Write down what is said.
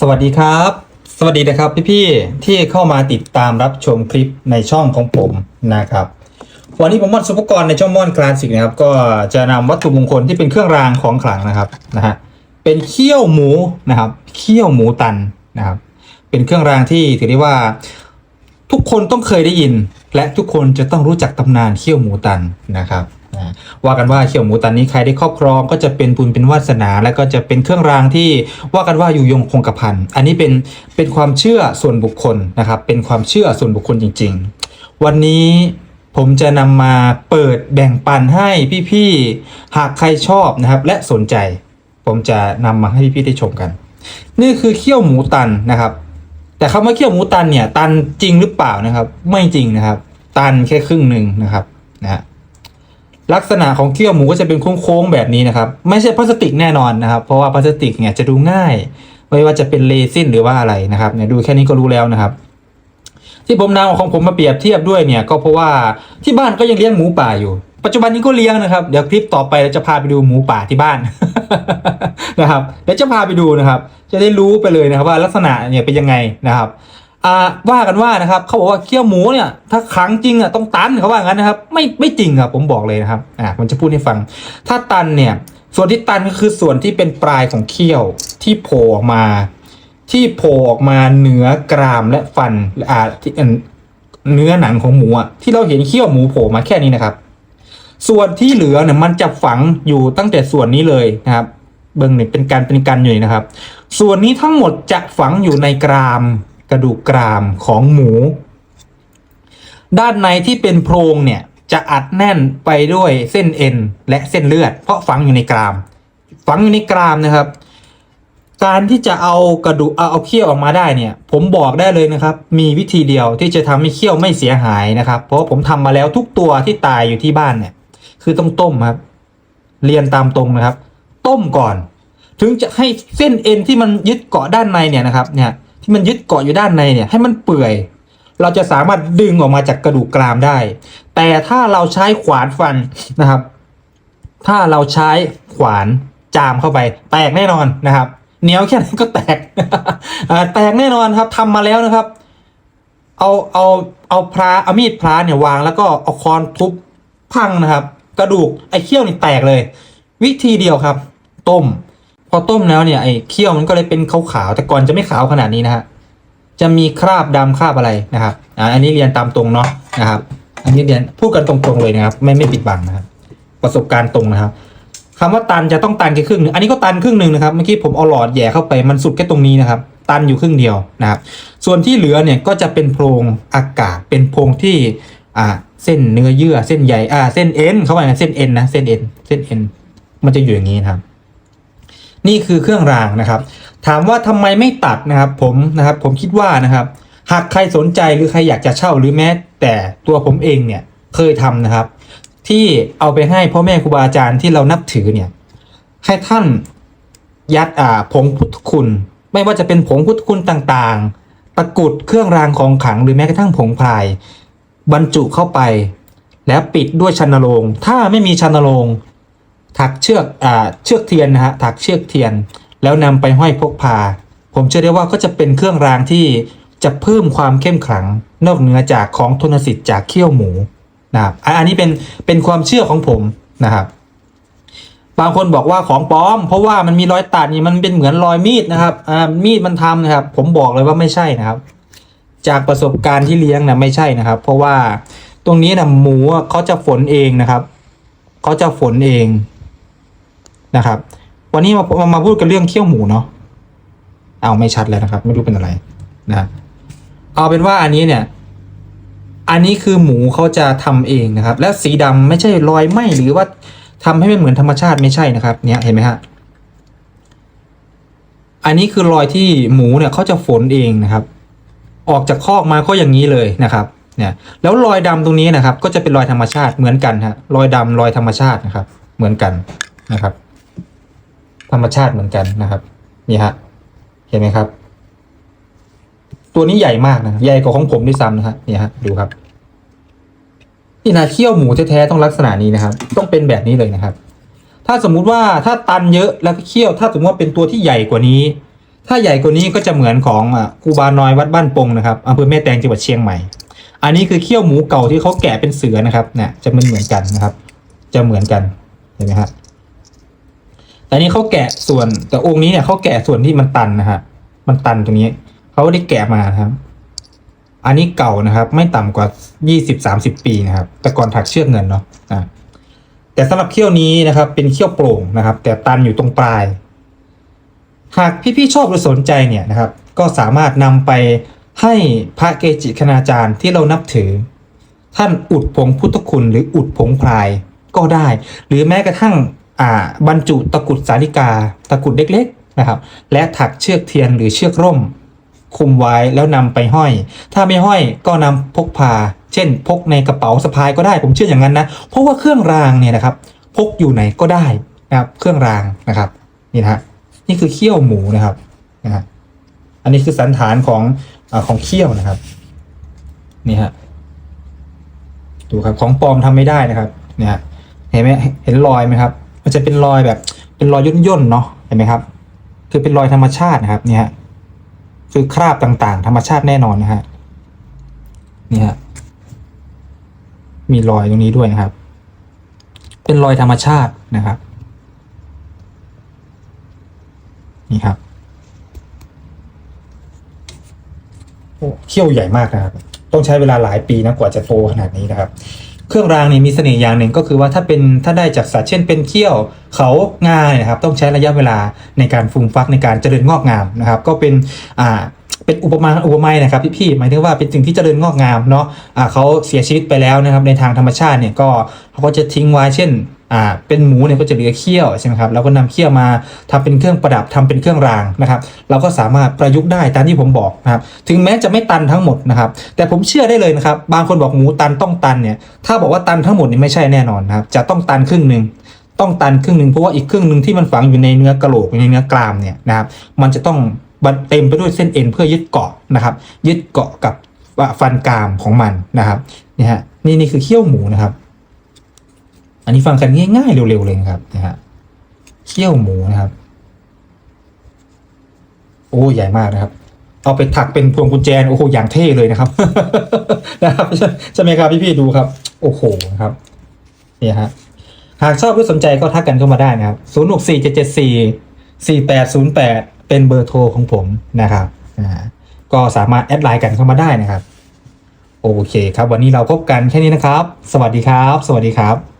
สวัสดีครับ สวัสดีนะครับพี่ๆที่เข้ามาติดตามรับชมคลิปในช่องของผมนะครับวันนี้ผมมอนสุภกรในช่องมอนคลาสสิกนะครับก็จะนำวัตถุมงคลที่เป็นเครื่องรางของขลังนะครับนะฮะเป็นเขี้ยวหมูนะครับเขี้ยวหมูตันนะครับ เป็นเครื่องรางที่ถือได้ว่าทุกคนต้องเคยได้ยิน และทุกคนจะต้องรู้จักตำนานเขี้ยวหมูตันนะครับ ว่ากันว่าเขี้ยวหมูตันนี้ใครได้ครอบครองก็จะเป็นบุญเป็นวาสนา และก็จะเป็นเครื่องรางที่ว่ากันว่าอยู่ยงคงกระพันอันนี้เป็นเป็นความเชื่อส่วนบุคคลนะครับ เป็นความเชื่อส่วนบุคคลจริง ๆ วันนี้ผมจะนำมาเปิดแบ่งปันให้พี่ๆหากใครชอบนะครับ และสนใจ ผมจะนำมาให้พี่ๆได้ชมกัน นี่คือเขี้ยวหมูตันนะครับ แต่คำว่าเขี้ยวหมูตันเนี่ย ตันจริงหรือเปล่านะครับ ไม่จริงนะครับ ตันแค่ครึ่งหนึ่งนะครับนะฮะ ลักษณะของเขี้ยวหมูก็จะเป็นโค้งๆแบบนี้นะครับ ไม่ใช่พลาสติกแน่นอนนะครับ เพราะว่าพลาสติกเนี่ยจะดูง่าย ไม่ว่าจะเป็นเรซินหรือว่าอะไรนะครับเนี่ยดูแค่นี้ก็รู้แล้วนะครับ ที่ผมนำของผมมาเปรียบเทียบด้วยเนี่ย ก็เพราะว่าที่บ้านก็ยังเลี้ยงหมูป่าอยู่ ปัจจุบันนี้ก็เลี้ยงนะครับ เดี๋ยวคลิปต่อไปเราจะพาไปดูหมูป่าที่บ้านนะครับเดี๋ยวจะพาไปดูนะครับ จะได้รู้ไปเลยนะครับว่าลักษณะเนี่ยเป็นยังไงนะครับ อ่าว่ากันว่านะครับเขาบอกว่าเคี่ยวหมูเนี่ยถ้าขังจริงอะต้องตันเขาว่างั้นนะครับ ไม่ไม่จริงครับผมบอกเลยนะครับอ่าผมจะพูดให้ฟัง ถ้าตันเนี่ย ส่วนที่ตันก็คือส่วนที่เป็นปลายของเขี้ยวที่โผล่ออกมา ที่โผล่ออกมาเหนือกรามและฟันอ่าที่เนื้อหนังของหมูอะที่เราเห็นเขี้ยวหมูโผล่มาแค่นี้นะครับ ส่วนที่เหลือเนี่ยมันจะฝังอยู่ตั้งแต่ส่วนนี้เลยนะครับ เบิ้งเนี่ยเป็นการเป็นกันอยู่นะครับ ส่วนนี้ทั้งหมดจะฝังอยู่ในกราม กระดูกกรามของหมู ด้านในที่เป็นโพรงเนี่ยจะอัดแน่นไปด้วยเส้นเอ็นและเส้นเลือด เพราะฝังอยู่ในกราม ฝังอยู่ในกรามนะครับ การที่จะเอากระดูกเอาเอาเขี้ยวออกมาได้เนี่ย ผมบอกได้เลยนะครับ มีวิธีเดียวที่จะทำให้เขี้ยวไม่เสียหายนะครับ เพราะผมทำมาแล้วทุกตัวที่ตายอยู่ที่บ้านเนี่ย คือต้องต้มครับ เรียนตามตรงนะครับ ต้มก่อน ถึงจะให้เส้นเอ็นที่มันยึดเกาะด้านในเนี่ยนะครับ เนี่ย ที่มันยึดเกาะอยู่ด้านในเนี่ยให้มันเปื่อย เราจะสามารถดึงออกมาจากกระดูกกรามได้ แต่ถ้าเราใช้ขวานฟันนะครับ ถ้าเราใช้ขวานจามเข้าไป แตกแน่นอนนะครับเหนียวแค่ไหนก็แตกแตกแน่นอนครับทำมาแล้วนะครับ เอาเอาเอาพระเอามีดพระเนี่ยวางแล้วก็เอาค้อนทุบพังนะครับ กระดูกไอ้เขี้ยวนี่แตกเลย วิธีเดียวครับ ต้ม อต้มแล้วเนี่ยไอ้เขี้ยวมันก็เลยเป็นขาวๆแต่ก่อนจะไม่ขาวขนาดนี้นะฮะจะมีคราบดำคราบอะไรนะครับอ่าอันนี้เรียนตามตรงเนาะนะครับ อันนี้เรียนพูดกันตรงๆเลยนะครับ ไม่ไม่ปิดบังนะครับประสบการณ์ตรงนะครับคำว่าตันจะต้องตันแค่ครึ่งหนึ่งอันนี้ก็ตันครึ่งหนึ่งนะครับเมื่อกี้ผมเอาหลอดแย่เข้าไปมันสุดแค่ตรงนี้นะครับ ตันอยู่ครึ่งเดียวนะครับ ส่วนที่เหลือเนี่ยก็จะเป็นโพรงอากาศเป็นโพรงที่อ่าเส้นเนื้อเยื่อเส้นใยอ่าเส้นเอ็นเขาว่าไงเส้นเอ็นนะเส้นเอ็นเส้นเอ็นมันจะอยู่อย่างนี้นะครับ นี่คือเครื่องรางนะครับ ถามว่าทำไมไม่ตัดนะครับ ผมนะครับผมคิดว่านะครับ หากใครสนใจหรือใครอยากจะเช่าหรือแม้แต่ตัวผมเองเนี่ยเคยทำนะครับ ที่เอาไปให้พ่อแม่ครูบาอาจารย์ที่เรานับถือเนี่ยให้ท่านยัดอ่าผงพุทธคุณ ไม่ว่าจะเป็นผงพุทธคุณต่างๆ ตะกุดเครื่องรางของขลังหรือแม้กระทั่งผงพราย บรรจุเข้าไป แล้วปิดด้วยชันโรงถ้าไม่มีชันโรง ถักเชือกอ่าเชือกเทียนนะฮะถักเชือกเทียน แล้วนำไปห้อยพกพา ผมเชื่อได้ว่าก็จะเป็นเครื่องรางที่จะเพิ่มความเข้มขลัง นอกเหนือจากของทนสิทธิ์จากเขี้ยวหมูนะครับอันนี้เป็นเป็นความเชื่อของผมนะครับบางคนบอกว่าของปลอม เพราะว่ามันมีรอยตัดนี่มันเป็นเหมือนรอยมีดนะครับอ่ามีดมันทำนะครับ ผมบอกเลยว่าไม่ใช่นะครับ จากประสบการณ์ที่เลี้ยงนะไม่ใช่นะครับ เพราะว่าตรงนี้นะหมูเขาจะฝนเองนะครับเขาจะฝนเอง นะครับ วันนี้มามามาพูดกันเรื่องเคี่ยวหมูเนาะเอาไม่ชัดแล้วนะครับ ไม่รู้เป็นอะไรนะเอาเป็นว่าอันนี้เนี่ย อันนี้คือหมูเขาจะทำเองนะครับ และสีดำไม่ใช่รอยไหมหรือว่าทำให้ไม่เหมือนธรรมชาติไม่ใช่นะครับ เนี่ยเห็นไหมฮะอันนี้คือรอยที่หมูเนี่ยเขาจะฝนเองนะครับ ออกจากคอกมาก็อย่างนี้เลยนะครับเนี่ยแล้วรอยดำตรงนี้นะครับ ก็จะเป็นรอยธรรมชาติเหมือนกันฮะรอยดำรอยธรรมชาตินะครับ เหมือนกันนะครับ ธรรมชาติเหมือนกันนะครับ นี่ฮะ เห็นไหมครับ ตัวนี้ใหญ่มากนะใหญ่กว่าของผมด้วยซ้ำนะฮะนี่ฮะดูครับนี่นะเคี่ยวหมูแท้ๆต้องลักษณะนี้นะครับ ต้องเป็นแบบนี้เลยนะครับ ถ้าสมมุติว่าถ้าตันเยอะแล้วเคี่ยว ถ้าสมมติว่าเป็นตัวที่ใหญ่กว่านี้ ถ้าใหญ่กว่านี้ก็จะเหมือนของอะครูบาน้อยวัดบ้านปงนะครับอำเภอแม่แตงจังหวัดเชียงใหม่ อันนี้คือเขี้ยวหมูเก่าที่เขาแกะเป็นเสือนะครับเนี่ยจะมันเหมือนกันนะครับ จะเหมือนกันเห็นไหมครับ แต่นี้เขาแกะส่วน แต่องค์นี้เนี่ยเขาแกะส่วนที่มันตันนะฮะมันตันตรงนี้เขาได้แกะมาครับ อันนี้เก่านะครับ ไม่ต่ำกว่ายี่สิบสามสิบปีนะครับ แต่ก่อนถักเชือกเงินเนาะอะแต่สำหรับเขี้ยวนี้นะครับ เป็นเขี้ยวโปร่งนะครับ แต่ตันอยู่ตรงปลาย หากพี่ๆชอบหรือสนใจเนี่ยนะครับ ก็สามารถนำไปให้พระเกจิคณาจารย์ที่เรานับถือ ท่านอุดผงพุทธคุณหรืออุดผงพรายก็ได้ หรือแม้กระทั่ง บรรจุตะกุดสาลิกา ตะกุดเล็กๆนะครับ และถักเชือกเทียนหรือเชือกร่ม คุมไว้แล้วนำไปห้อย ถ้าไม่ห้อยก็นำพกพา เช่น พกในกระเป๋าสะพายก็ได้ผมเชื่ออย่างนั้นนะเพราะว่าเครื่องรางเนี่ยนะครับ พกอยู่ไหนก็ได้นะครับ เครื่องรางนะครับนี่นะนี่คือเขี้ยวหมูนะครับนะฮะอันนี้คือสันฐานของอของเขี้ยวนะครับนี่ฮะดูครับของปลอมทำไม่ได้นะครับเนี่ยฮะเห็นไหมเห็นรอยไหมครับ มันจะเป็นรอยแบบเป็นรอยย่นย่นๆเนาะเห็นไหมครับ คือเป็นรอยธรรมชาตินะครับเนี่ยฮะคือคราบต่างๆ ธรรมชาติแน่นอนนะฮะนี่ฮะมีรอยตรงนี้ด้วยนะครับ เป็นรอยธรรมชาตินะครับ นี่ครับโอ้เขี้ยวใหญ่มากนะครับ ต้องใช้เวลาหลายปีนะกว่าจะโตขนาดนี้นะครับ เครื่องรางนี่มีเสน่ห์อย่างหนึ่งก็คือว่าถ้าเป็นถ้าได้จากสัตว์เช่นเป็นเขี้ยวเขางาเนี่ยนะครับต้องใช้ระยะเวลาในการฟูมฟักในการเจริญงอกงามนะครับ ก็เป็นอ่าเป็นอุปมาอุปไมยนะครับพี่ๆหมายถึงว่าเป็นสิ่งที่เจริญงอกงามเนาะอ่าเขาเสียชีวิตไปแล้วนะครับในทางธรรมชาติเนี่ยก็เขาก็จะทิ้งไว้เช่น อ่าเป็นหมูเนี่ยก็จะเหลือเขี้ยวใช่ไหมครับเราก็นำเขี้ยวมาทำเป็นเครื่องประดับทำเป็นเครื่องรางนะครับ เราก็สามารถประยุกต์ได้ตามที่ผมบอกนะครับ ถึงแม้จะไม่ตันทั้งหมดนะครับ แต่ผมเชื่อได้เลยนะครับ บางคนบอกหมูตันต้องตันเนี่ย ถ้าบอกว่าตันทั้งหมดนี่ไม่ใช่แน่นอนนะครับ จะต้องตันครึ่งหนึ่งต้องตันครึ่งหนึ่งเพราะว่าอีกครึ่งหนึ่งที่มันฝังอยู่ในเนื้อกระโหลกในเนื้อกรามเนี่ยนะครับ มันจะต้องเต็มไปด้วยเส้นเอ็นเพื่อยึดเกาะนะครับ ยึดเกาะกับฟันกรามของมันนะครับนี่ฮะนี่นี่คือเขี้ยวหมูนะครับ อันนี้ฟังกันง่ายๆเร็วๆเลยนะครับนะฮะเขี้ยวหมูนะครับ โอ้ใหญ่มากนะครับ เอาไปถักเป็นพวงกุญแจโอ้โหอย่างเท่เลยนะครับนะครับใช่ไหมครับพี่ๆดูครับ โอ้โหนะครับเนี่ยฮะหากชอบหรือสนใจก็ทักกันเข้ามาได้นะครับศูนย์หกสี่เจ็ดเจ็ดสี่สี่แปดศูนย์แปดเป็นเบอร์โทรของผมนะครับอ่าก็สามารถแอดไลน์กันเข้ามาได้นะครับ โอเคครับ วันนี้เราพบกันแค่นี้นะครับ สวัสดีครับ สวัสดีครับ